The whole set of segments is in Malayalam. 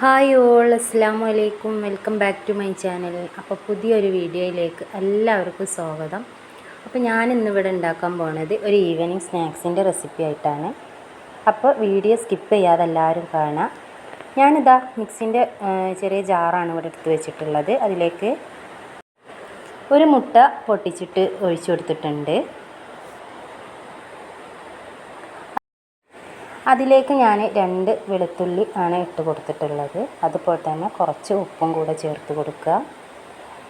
ഹായ് ഓൾ അസ്സാമു അലൈക്കും welcome back to my channel അപ്പോൾ പുതിയൊരു വീഡിയോയിലേക്ക് എല്ലാവർക്കും സ്വാഗതം. അപ്പോൾ ഞാൻ ഇന്നിവിടെ ഉണ്ടാക്കാൻ പോണത് ഒരു ഈവനിങ് സ്നാക്സിന്റെ റെസിപ്പി ആയിട്ടാണ്. അപ്പോൾ വീഡിയോ സ്കിപ്പ് ചെയ്യാതെ എല്ലാവരും കാണാം. ഞാനിതാ മിക്സിന്റെ ചെറിയ ജാറാണ് ഇവിടെ എടുത്ത് വെച്ചിട്ടുള്ളത്. അതിലേക്ക് ഒരു മുട്ട പൊട്ടിച്ചിട്ട് ഒഴിച്ചു കൊടുത്തിട്ടുണ്ട്. അതിലേക്ക് ഞാൻ രണ്ട് വെളുത്തുള്ളി ആണ് ഇട്ട് കൊടുത്തിട്ടുള്ളത്. അതുപോലെ തന്നെ കുറച്ച് ഉപ്പും കൂടെ ചേർത്ത് കൊടുക്കുക.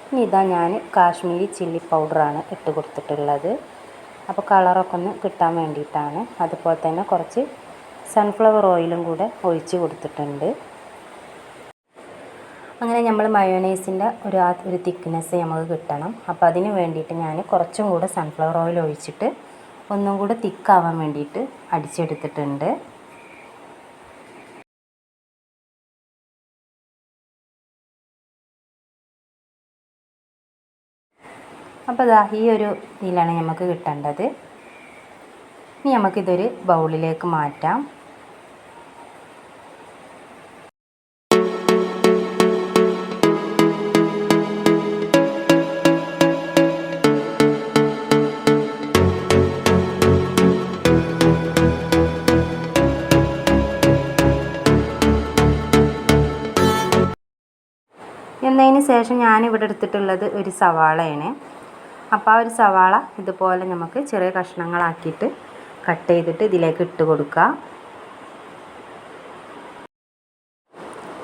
ഇനി ഇതാ ഞാൻ കാശ്മീരി ചില്ലി പൗഡറാണ് ഇട്ട് കൊടുത്തിട്ടുള്ളത്. അപ്പോൾ കളറൊക്കെ ഒന്ന് കിട്ടാൻ വേണ്ടിയിട്ടാണ്. അതുപോലെ തന്നെ കുറച്ച് സൺഫ്ലവർ ഓയിലും കൂടെ ഒഴിച്ച് കൊടുത്തിട്ടുണ്ട്. അങ്ങനെ നമ്മൾ മയോനൈസിന്റെ ഒരു ഒരു തിക്നെസ് നമുക്ക് കിട്ടണം. അപ്പോൾ അതിന് വേണ്ടിയിട്ട് ഞാൻ കുറച്ചും കൂടെ സൺഫ്ലവർ ഓയിൽ ഒഴിച്ചിട്ട് ഒന്നും കൂടെ തിക്കാവാൻ വേണ്ടിയിട്ട് അടിച്ചെടുത്തിട്ടുണ്ട്. അപ്പോൾ ഇതാ ഈ ഒരു ഇതിലാണ് നമുക്ക് കിട്ടേണ്ടത്. ഇനി നമുക്കിതൊരു ബൗളിലേക്ക് മാറ്റാം. എന്നതിന് ശേഷം ഞാനിവിടെ എടുത്തിട്ടുള്ളത് ഒരു സവാളയാണ്. അപ്പോൾ ആ ഒരു സവാള ഇതുപോലെ നമുക്ക് ചെറിയ കഷ്ണങ്ങളാക്കിയിട്ട് കട്ട് ചെയ്തിട്ട് ഇതിലേക്ക് ഇട്ട് കൊടുക്കുക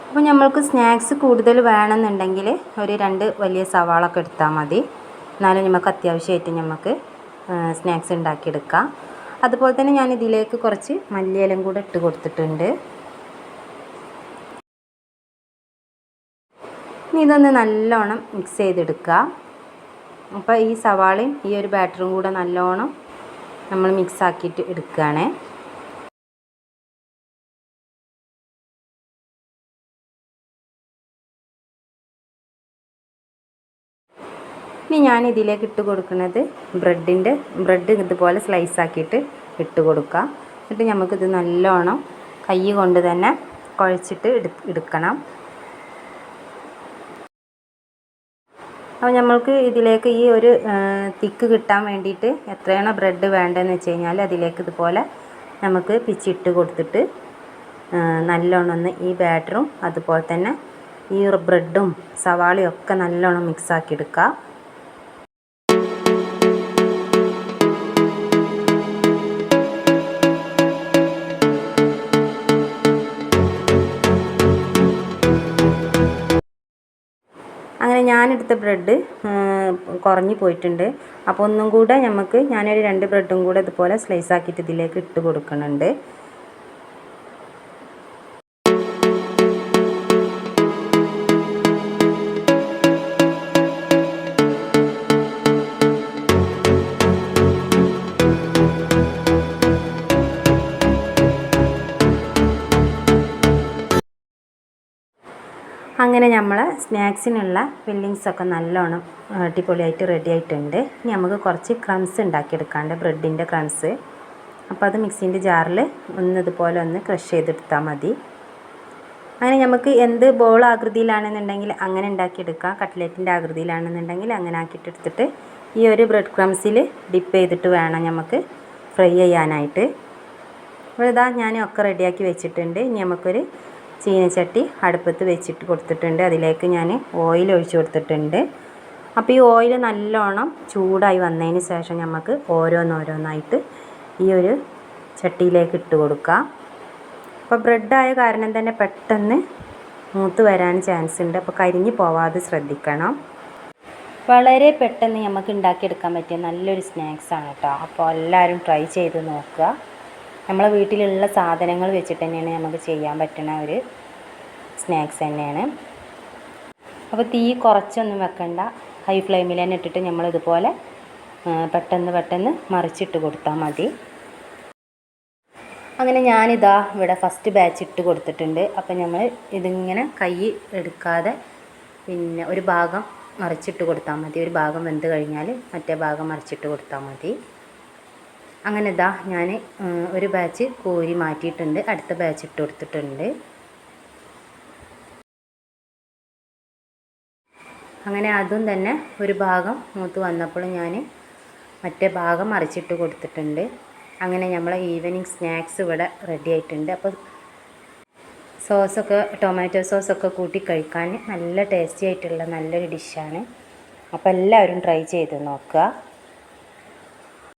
അപ്പോൾ നമ്മൾക്ക് സ്നാക്സ് കൂടുതൽ വേണമെന്നുണ്ടെങ്കിൽ ഒരു രണ്ട് വലിയ സവാള ഒക്കെ എടുത്താൽ മതി. എന്നാലും നമുക്ക് അത്യാവശ്യമായിട്ട് നമുക്ക് സ്നാക്സ് ഉണ്ടാക്കിയെടുക്കാം. അതുപോലെ തന്നെ ഞാൻ ഇതിലേക്ക് കുറച്ച് മല്ലിയിലും കൂടെ ഇട്ട് കൊടുത്തിട്ടുണ്ട്. ഇതൊന്ന് നല്ലോണം മിക്സ് ചെയ്തെടുക്കുക. അപ്പോൾ ഈ സവാളയും ഈ ഒരു ബാറ്ററും കൂടെ നല്ലോണം നമ്മൾ മിക്സ് ആക്കിയിട്ട് എടുക്കുകയാണേ. ഇനി ഞാൻ ഇതിലേക്ക് ഇട്ട് കൊടുക്കുന്നത് ബ്രെഡിന്റെ ബ്രെഡ് ഇതുപോലെ സ്ലൈസ് ആക്കിയിട്ട് ഇട്ട് കൊടുക്കുക. എന്നിട്ട് നമുക്കിത് നല്ലോണം കൈ കൊണ്ട് തന്നെ കുഴച്ചിട്ട് എടുക്കണം. അപ്പോൾ നമ്മൾക്ക് ഇതിലേക്ക് ഈ ഒരു തിക്ക് കിട്ടാൻ വേണ്ടിയിട്ട് എത്രയാണോ ബ്രെഡ് വേണ്ടതെന്ന് വെച്ച് കഴിഞ്ഞാൽ അതിലേക്ക് ഇതുപോലെ നമുക്ക് പിച്ചിട്ട് കൊടുത്തിട്ട് നല്ലോണം ഒന്ന് ഈ ബാറ്ററും അതുപോലെ തന്നെ ഈ ബ്രെഡും സവാളയും ഒക്കെ നല്ലോണം മിക്സാക്കി എടുക്കുക അങ്ങനെ ഞാനെടുത്ത ബ്രെഡ് കുറഞ്ഞു പോയിട്ടുണ്ട്. അപ്പോൾ ഒന്നും കൂടെ നമുക്ക് ഞാനൊരു രണ്ട് ബ്രെഡും കൂടെ ഇതുപോലെ സ്ലൈസ് ആക്കിയിട്ട് ഇതിലേക്ക് ഇട്ട് കൊടുക്കുന്നുണ്ട്. അങ്ങനെ നമ്മൾ സ്നാക്സിനുള്ള ഫില്ലിങ്സൊക്കെ നല്ലോണം അടിപൊളിയായിട്ട് റെഡി ആയിട്ടുണ്ട് ഇനി നമുക്ക് കുറച്ച് ക്രംസ് ഉണ്ടാക്കിയെടുക്കാണ്ട് ബ്രെഡിന്റെ ക്രംസ്. അപ്പോൾ അത് മിക്സിന്റെ ജാറിൽ ഒന്ന് ഇതുപോലെ ഒന്ന് ക്രഷ് ചെയ്തെടുത്താൽ മതി. അങ്ങനെ നമുക്ക് എന്ത് ബോൾ ആകൃതിയിലാണെന്നുണ്ടെങ്കിൽ അങ്ങനെ ഉണ്ടാക്കിയെടുക്കാം. കട്ട്ലേറ്റിന്റെ ആകൃതിയിലാണെന്നുണ്ടെങ്കിൽ അങ്ങനെ ആക്കിയിട്ടെടുത്തിട്ട് ഈ ഒരു ബ്രെഡ് ക്രംസിൽ ഡിപ്പ് ചെയ്തിട്ട് വേണം നമുക്ക് ഫ്രൈ ചെയ്യാനായിട്ട്. അപ്പോൾ ഇതാ ഞാൻ ഒക്കെ റെഡിയാക്കി വെച്ചിട്ടുണ്ട്. ഇനി നമുക്കൊരു ചീനച്ചട്ടി അടുപ്പത്ത് വെച്ചിട്ട് കൊടുത്തിട്ടുണ്ട്. അതിലേക്ക് ഞാൻ ഓയിൽ ഒഴിച്ച് കൊടുത്തിട്ടുണ്ട്. അപ്പോൾ ഈ ഓയിൽ നല്ലോണം ചൂടായി വന്നതിന് ശേഷം നമുക്ക് ഓരോന്നോരോന്നായിട്ട് ഈ ഒരു ചട്ടിയിലേക്ക് ഇട്ട് കൊടുക്കാം. അപ്പോൾ ബ്രെഡായ കാരണം തന്നെ പെട്ടെന്ന് മൂത്ത് വരാൻ ചാൻസ് ഉണ്ട്. അപ്പോൾ കരിഞ്ഞു പോവാതെ ശ്രദ്ധിക്കണം. വളരെ പെട്ടെന്ന് നമുക്ക് ഉണ്ടാക്കിയെടുക്കാൻ പറ്റിയ നല്ലൊരു സ്നാക്സാണ് കേട്ടോ അപ്പോൾ എല്ലാവരും ട്രൈ ചെയ്ത് നോക്കുക. നമ്മളെ വീട്ടിലുള്ള സാധനങ്ങൾ വെച്ചിട്ട് തന്നെയാണ് നമുക്ക് ചെയ്യാൻ പറ്റുന്ന ഒരു സ്നാക്സ് തന്നെയാണ്. അപ്പോൾ തീ കുറച്ചൊന്നും വെക്കണ്ട. ഹൈ ഫ്ലെയിമിൽ തന്നെ ഇട്ടിട്ട് നമ്മളിതുപോലെ പെട്ടെന്ന് പെട്ടെന്ന് മറിച്ചിട്ട് കൊടുത്താൽ മതി. അങ്ങനെ ഞാനിതാ ഇവിടെ ഫസ്റ്റ് ബാച്ച് ഇട്ട് കൊടുത്തിട്ടുണ്ട്. അപ്പം നമ്മൾ ഇതിങ്ങനെ കൈ എടുക്കാതെ പിന്നെ ഒരു ഭാഗം മറിച്ചിട്ട് കൊടുത്താൽ മതി. ഒരു ഭാഗം വെന്ത് കഴിഞ്ഞാൽ മറ്റേ ഭാഗം മറിച്ചിട്ട് കൊടുത്താൽ മതി. അങ്ങനെ ഇതാ ഞാൻ ഒരു ബാച്ച് കോരി മാറ്റിയിട്ടുണ്ട്. അടുത്ത ബാച്ച് ഇട്ട് കൊടുത്തിട്ടുണ്ട്. അങ്ങനെ അതും തന്നെ ഒരു ഭാഗം മൂത്ത് വന്നപ്പോൾ ഞാൻ മറ്റേ ഭാഗം മറിച്ചിട്ട് കൊടുത്തിട്ടുണ്ട്. അങ്ങനെ നമ്മളെ ഈവനിങ് സ്നാക്സ് ഇവിടെ റെഡി ആയിട്ടുണ്ട്. അപ്പോൾ സോസൊക്കെ ടൊമാറ്റോ സോസൊക്കെ കൂട്ടി കഴിക്കാൻ നല്ല ടേസ്റ്റി ആയിട്ടുള്ള നല്ലൊരു ഡിഷാണ് അപ്പോൾ എല്ലാവരും ട്രൈ ചെയ്ത് നോക്കുക.